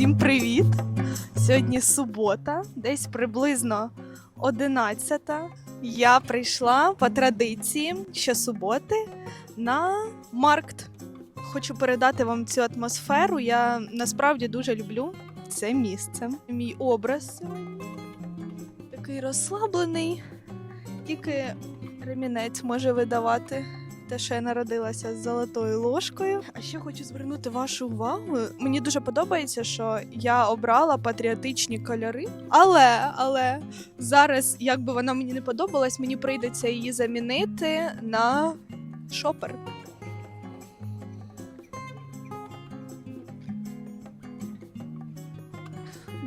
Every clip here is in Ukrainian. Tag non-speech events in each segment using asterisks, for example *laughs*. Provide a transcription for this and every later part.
Всім привіт! Сьогодні субота, десь приблизно 11. Я прийшла по традиції щосуботи на маркт. Хочу передати вам цю атмосферу. Я насправді дуже люблю це місце. Мій образ такий розслаблений, тільки ремінець може видавати те, що я народилася з золотою ложкою. А ще хочу звернути вашу увагу. Мені дуже подобається, що я обрала патріотичні кольори. Але, але зараз, як би вона мені не подобалась, мені прийдеться її замінити на шопер.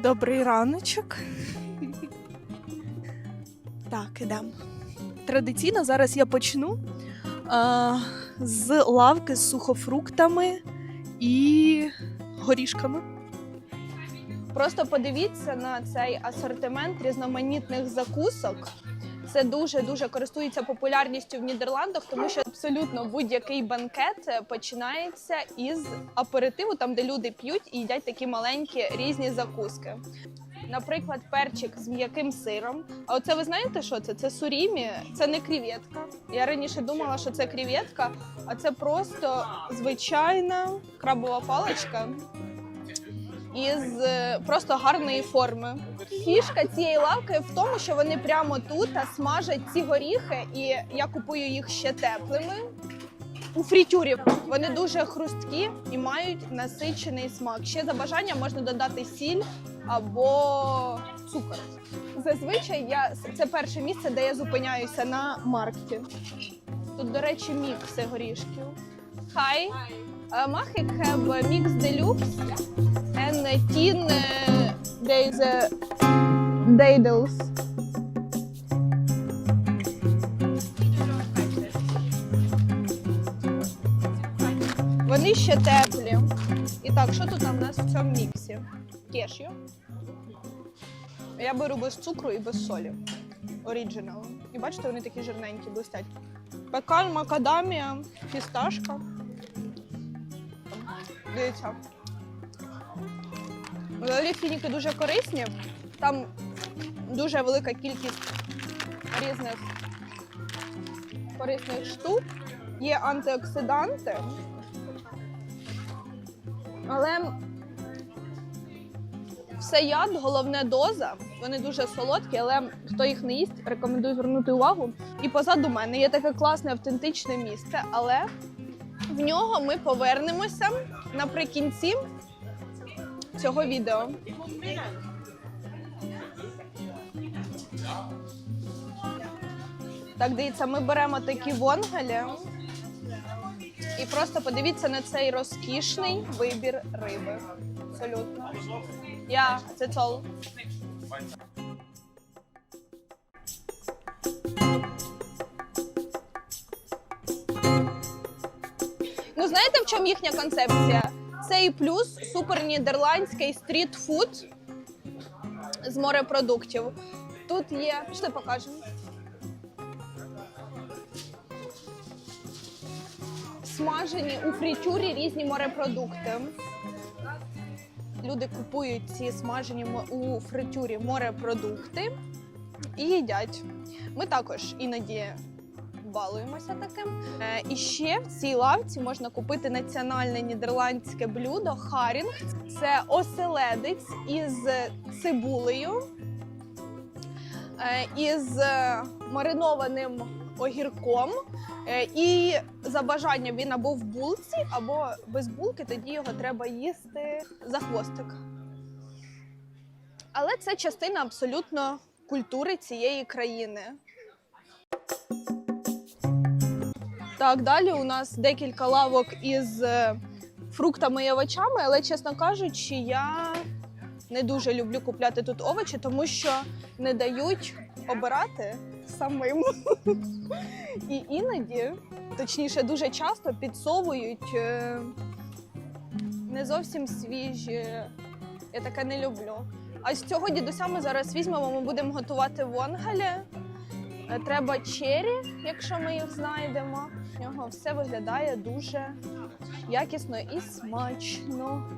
Добрий раночок. *laughs* Так, ідемо. Традиційно зараз я почну з лавки з сухофруктами і горішками. Просто подивіться на цей асортимент різноманітних закусок. Це дуже дуже користується популярністю в Нідерландах, тому що абсолютно будь-який банкет е, починається із аперитиву, там де люди п'ють і їдять такі маленькі різні закуски. Наприклад, перчик з м'яким сиром. А оце ви знаєте, що це? Це сурімі, це не крів'ятка. Я раніше думала, що це крів'ятка, а це просто звичайна крабова паличка із е, просто гарної форми. Фішка цієї лавки в тому, що вони прямо тут смажать ці горіхи, і я купую їх ще теплими. У фрітюрі вони дуже хрусткі і мають насичений смак. Ще за бажанням можна додати сіль або цукор. Зазвичай я це перше місце, де я зупиняюся на маркті. Тут, до речі, мікси горішків. Хай Махик have мікс deluxe and tin Вони ще теплі. І так, що тут у нас в цьому міксі? Кешю. Я беру без цукру і без солі. Оріджинал. І бачите, вони такі жирненькі, блистять. Пекан, макадамія, фісташка. Дивіться. Взагалі фініки дуже корисні. Там дуже велика кількість різних корисних штук. Є антиоксиданти. Але все яд, головне доза. Вони дуже солодкі, але хто їх не їсть, рекомендую звернути увагу. І позаду мене є таке класне автентичне місце, але в нього ми повернемося наприкінці цього відео. Так, дивіться, ми беремо такі вонгалі. І просто подивіться на цей розкішний вибір риби. Абсолютно. Yeah, that's all. Ну, знаєте, в чому їхня концепція? Це і плюс супер нідерландський стріт-фуд з морепродуктів. Тут є. Пішли покажемо. Смажені у фрітюрі різні морепродукти. Люди купують ці смажені у фритюрі морепродукти і їдять. Ми також іноді балуємося таким. Е, І ще в цій лавці можна купити національне нідерландське блюдо харінг. Це оселедець із цибулею, е, із е, маринованим огірком. Е, І за бажанням він або в булці, або без булки, тоді його треба їсти за хвостик. Але це частина абсолютно культури цієї країни. Так, далі у нас декілька лавок із е, фруктами і овочами, але, чесно кажучи, я не дуже люблю купляти тут овочі, тому що не дають обирати самим. *laughs* І іноді, точніше, дуже часто підсовують е, не зовсім свіжі. Я таке не люблю. А з цього дідуся ми зараз візьмемо, ми будемо готувати вонгалі. Е, Треба чері, якщо ми їх знайдемо. В нього все виглядає дуже якісно і смачно.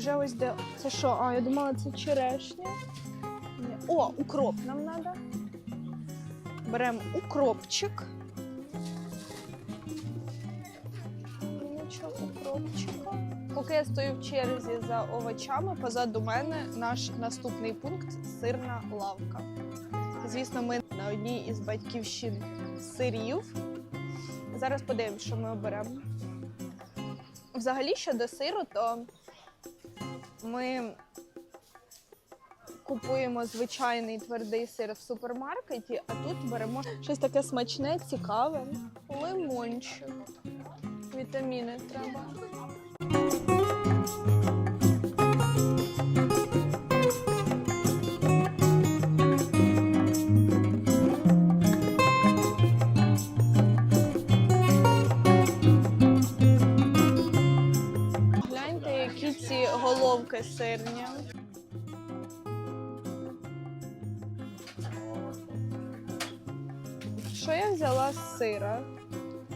Уже ось де. Це що? А, я думала, це черешня. Ні. О, укроп нам треба. Беремо укропчик. Поки я стою в черзі за овочами, позаду мене наш наступний пункт сирна лавка. Звісно, ми на одній із батьківщин сирів. Зараз подивимось, що ми оберемо. Взагалі щодо сиру, то ми купуємо звичайний твердий сир в супермаркеті, а тут беремо щось таке смачне, цікаве. Лимончик. Вітаміни треба. Сирні. Що я взяла з сира?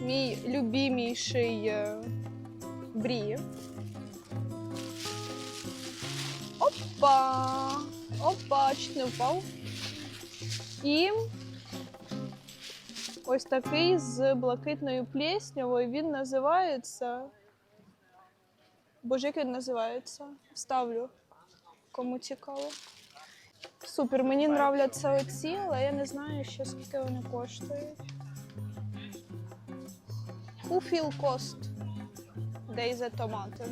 Мій любіміший е, брі. Опа! Опа, чуть не впав. І ось такий з блакитною плеснявою. Він називається. Боже, називається? Вставлю, кому цікаво. Супер, мені нравляться оці, але я не знаю ще скільки вони коштують. Who feel cost? Days at tomato.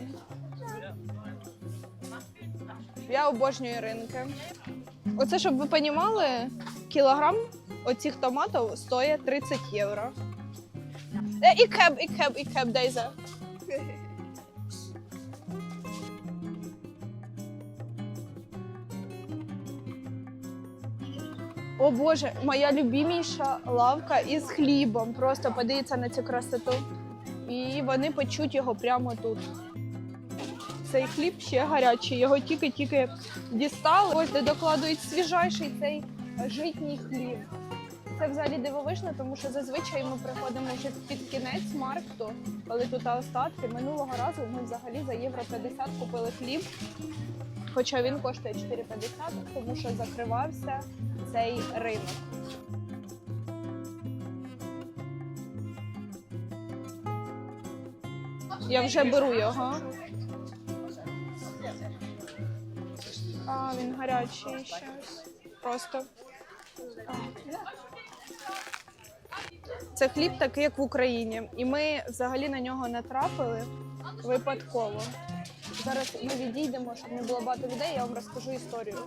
Я обожнюю ринки. Оце, щоб ви розуміли, кілограм оцих томатів стоїть 30 євро. Е, Ik heb, ik heb, ik heb О Боже, моя любиміша лавка із хлібом. Просто подивіться на цю красоту. І вони печуть його прямо тут. Цей хліб ще гарячий, його тільки-тільки дістали. Ось де докладують свіжайший цей житній хліб. Це взагалі дивовижно, тому що зазвичай ми приходимо вже під кінець маркту, коли тут остатки. Минулого разу ми взагалі за євро 50 купили хліб, хоча він коштує 4,50, тому що закривався цей ринок. Я вже беру його. А, він гарячий ще. Просто. Це хліб такий, як в Україні. І ми взагалі на нього натрапили випадково. Зараз ми відійдемо, щоб не було багато людей, я вам розкажу історію.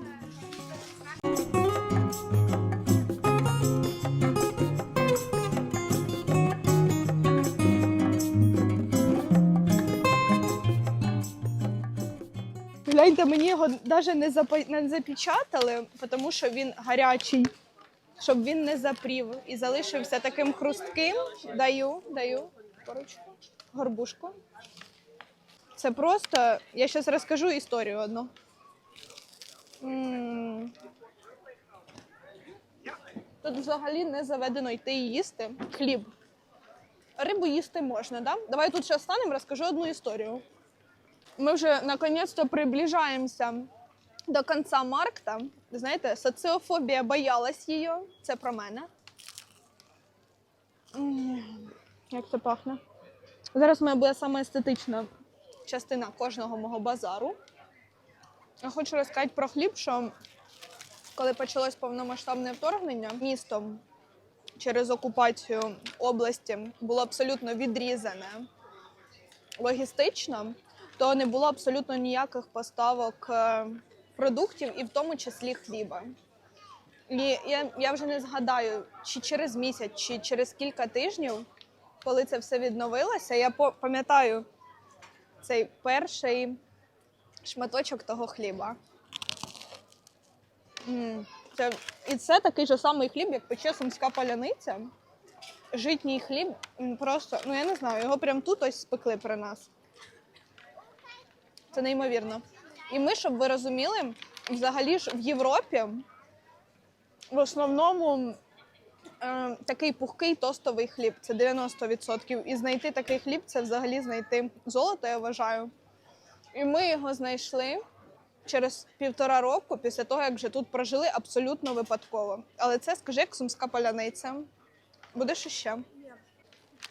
Гляньте, мені його навіть не, запа- не запечатали, тому що він гарячий, щоб він не запрів і залишився таким хрустким. Даю, даю поруч, горбушку. Це просто. Я зараз розкажу історію одну. Тут взагалі не заведено йти і їсти хліб. Рибу їсти можна, да? Давай тут ще станемо, розкажу одну історію. Ми вже наконец-то приближаємося до кінця маркта. Знаєте, соціофобія боялась її. Це про мене. Як це пахне? Зараз моя буде саме естетична частина кожного мого базару. Я хочу розказати про хліб, що коли почалось повномасштабне вторгнення, містом через окупацію області було абсолютно відрізане логістично, то не було абсолютно ніяких поставок е, продуктів, і в тому числі хліба. І я, я вже не згадаю, чи через місяць, чи через кілька тижнів, коли це все відновилося, я пам'ятаю цей перший шматочок того хліба. Це, і це такий же самий хліб, як пече сумська паляниця. Житній хліб просто, ну я не знаю, його прям тут ось спекли при нас. Це неймовірно. І ми, щоб ви розуміли, взагалі ж в Європі в основному е, такий пухкий тостовий хліб це 90%. І знайти такий хліб це взагалі знайти золото, я вважаю. І ми його знайшли через півтора року після того, як вже тут прожили абсолютно випадково. Але це, скажи, як сумська поляниця. Будеш іще?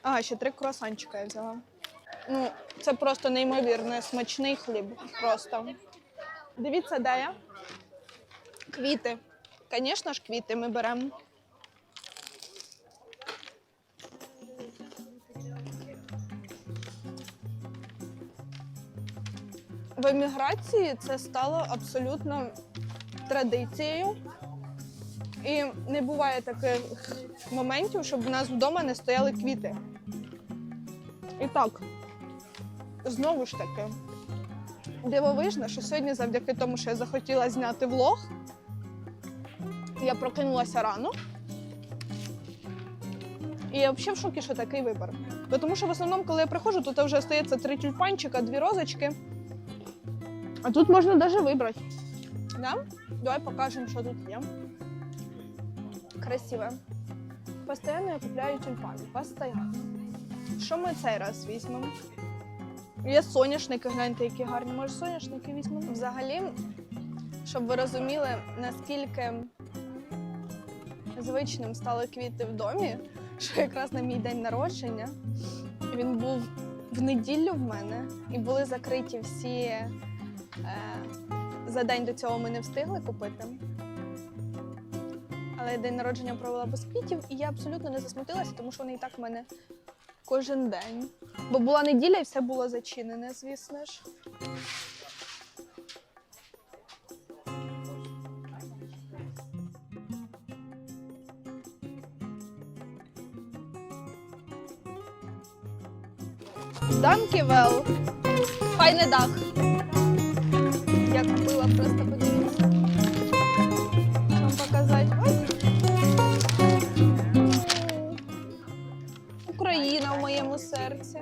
А, ще три круасанчика я взяла. Ну, це просто неймовірно смачний хліб. Просто. Дивіться, де я. Квіти. Звісно ж, квіти ми беремо. В еміграції це стало абсолютно традицією. І не буває таких моментів, щоб у нас вдома не стояли квіти. І так, знову ж таки, дивовижно, що сьогодні, завдяки тому, що я захотіла зняти влог, я прокинулася рано. І я взагалі в шокі, що такий вибір. Тому що в основному, коли я приходжу, тут вже стається три тюльпанчика, дві розочки. А тут можна навіть вибрати. Да? Давай покажемо, що тут є. Красиве. Постоянно я купляю тюльпани. Постоянно. Що ми цей раз візьмемо? Є соняшники, гляньте, які гарні. Може, соняшники візьмемо? Взагалі, щоб ви розуміли, наскільки звичним стали квіти в домі, що якраз на мій день народження він був в неділю в мене, і були закриті всі. Е, за день до цього ми не встигли купити. Але день народження провела без квітів, і я абсолютно не засмутилася, тому що вони і так в мене кожен день. Бо була неділя і все було зачинене, звісно ж. Данківел. Хай дах. Просто подивіться. Вам показати? Україна в моєму серці.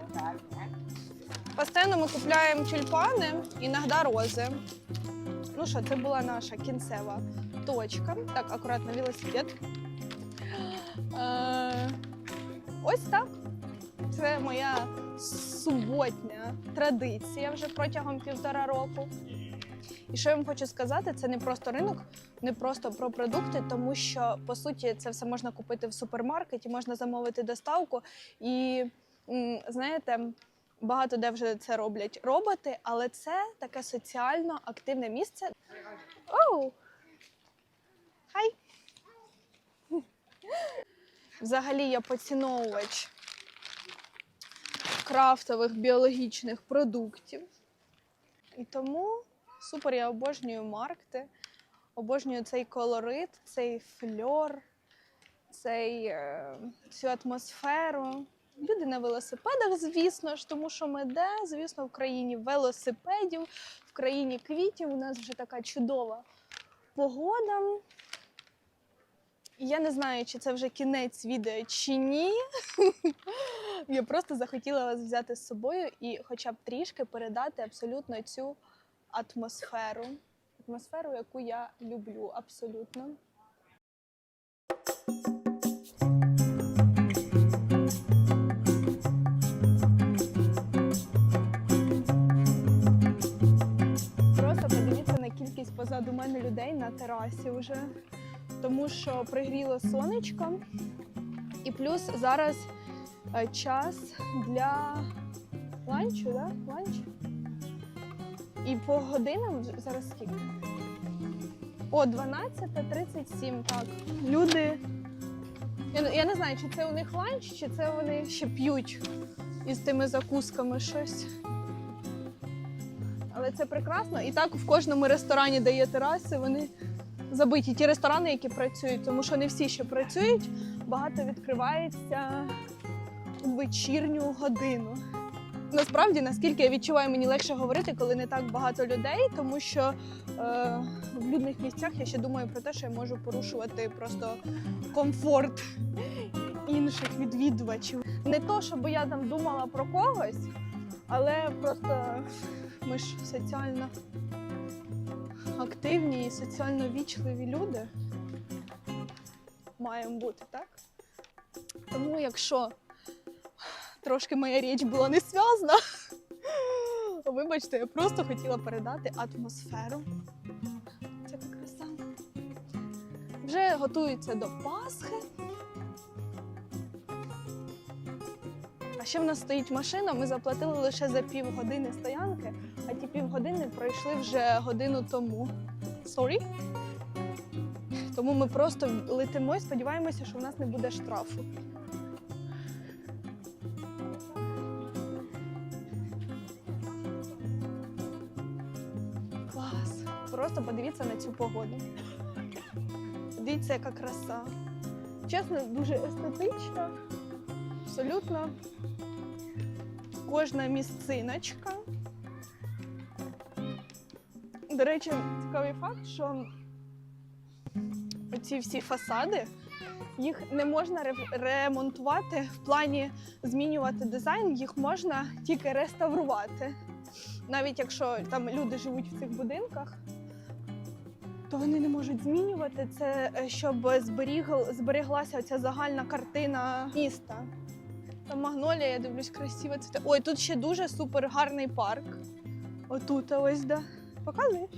Постійно ми купуємо тюльпани, іноді рози. Ну що, це була наша кінцева точка. Так, акуратно велосипед. Е, Ось так. Це моя суботня традиція вже протягом півтора року. І що я вам хочу сказати, це не просто ринок, не просто про продукти, тому що по суті це все можна купити в супермаркеті, можна замовити доставку. І знаєте, багато де вже це роблять роботи, але це таке соціально активне місце. Оу! Хай! Взагалі я поціновувач крафтових біологічних продуктів. І тому супер я обожнюю маркти, обожнюю цей колорит, цей фльор, цей, е, цю атмосферу. Люди на велосипедах, звісно ж, тому що ми де, звісно, в країні велосипедів, в країні квітів. У нас вже така чудова погода. Я не знаю, чи це вже кінець відео чи ні. *laughs* Я просто захотіла вас взяти з собою і хоча б трішки передати абсолютно цю атмосферу. Атмосферу, яку я люблю абсолютно. Просто подивіться на кількість позаду мене людей на терасі вже. Тому що пригріло сонечко. І плюс зараз е, час для ланчу, да? Ланч. І по годинам зараз скільки? О, 12.37, так. Люди. Я, я не знаю, чи це у них ланч, чи це вони ще п'ють із тими закусками щось. Але це прекрасно. І так в кожному ресторані, де є тераси, вони забиті. Ті ресторани, які працюють, тому що не всі ще працюють, багато відкривається у вечірню годину. Насправді, наскільки я відчуваю, мені легше говорити, коли не так багато людей, тому що е, в людних місцях я ще думаю про те, що я можу порушувати просто комфорт інших відвідувачів. Не то, щоб я там думала про когось, але просто ми ж соціально активні і соціально вічливі люди маємо бути, так? Тому якщо трошки моя річ була не зв'язана, *laughs* Вибачте, я просто хотіла передати атмосферу. Така краса. Вже готуються до Пасхи. А ще в нас стоїть машина, ми заплатили лише за півгодини стоянки, а ті півгодини пройшли вже годину тому. Sorry? Тому ми просто летимо і сподіваємося, що в нас не буде штрафу. Просто подивіться на цю погоду. Дивіться, яка краса. Чесно, дуже естетично. Абсолютно. Кожна місциночка. До речі, цікавий факт, що ці всі фасади, їх не можна ремонтувати в плані змінювати дизайн, їх можна тільки реставрувати. Навіть якщо там люди живуть в цих будинках, то вони не можуть змінювати це, е, щоб зберіг, збереглася ця загальна картина міста. Там магнолія, я дивлюсь, красиво цвіте. Ой, тут ще дуже супер гарний парк. Отут ось да. Показуєш?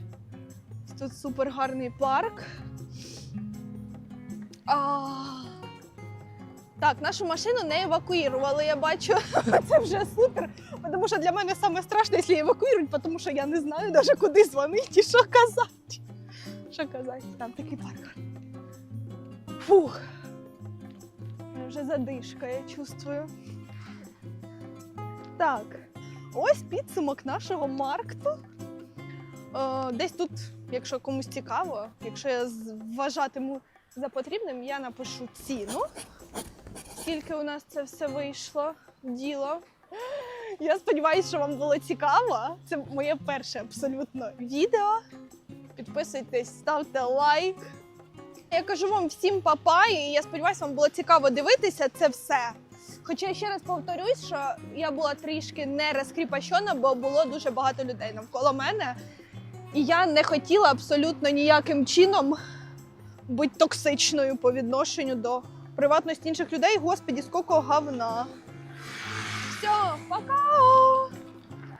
Тут супер гарний парк. А... Так, нашу машину не евакуювали, я бачу. *laughs* Це вже супер. Тому що для мене саме страшне, якщо евакуюють, тому що я не знаю навіть куди дзвонити що казати. Що казати? Там такий парк. Фух. Вже задишка, я чувствую. Так, ось підсумок нашого маркту. Е, десь тут, якщо комусь цікаво, якщо я вважатиму за потрібним, я напишу ціну. Скільки у нас це все вийшло в діло. Я сподіваюся, що вам було цікаво. Це моє перше абсолютно відео. Підписуйтесь, ставте лайк. Я кажу вам всім папа, і я сподіваюся, вам було цікаво дивитися це все. Хоча я ще раз повторюсь, що я була трішки не розкріпощена, бо було дуже багато людей навколо мене. І я не хотіла абсолютно ніяким чином бути токсичною по відношенню до приватності інших людей. Господі, скільки говна. Все, пока!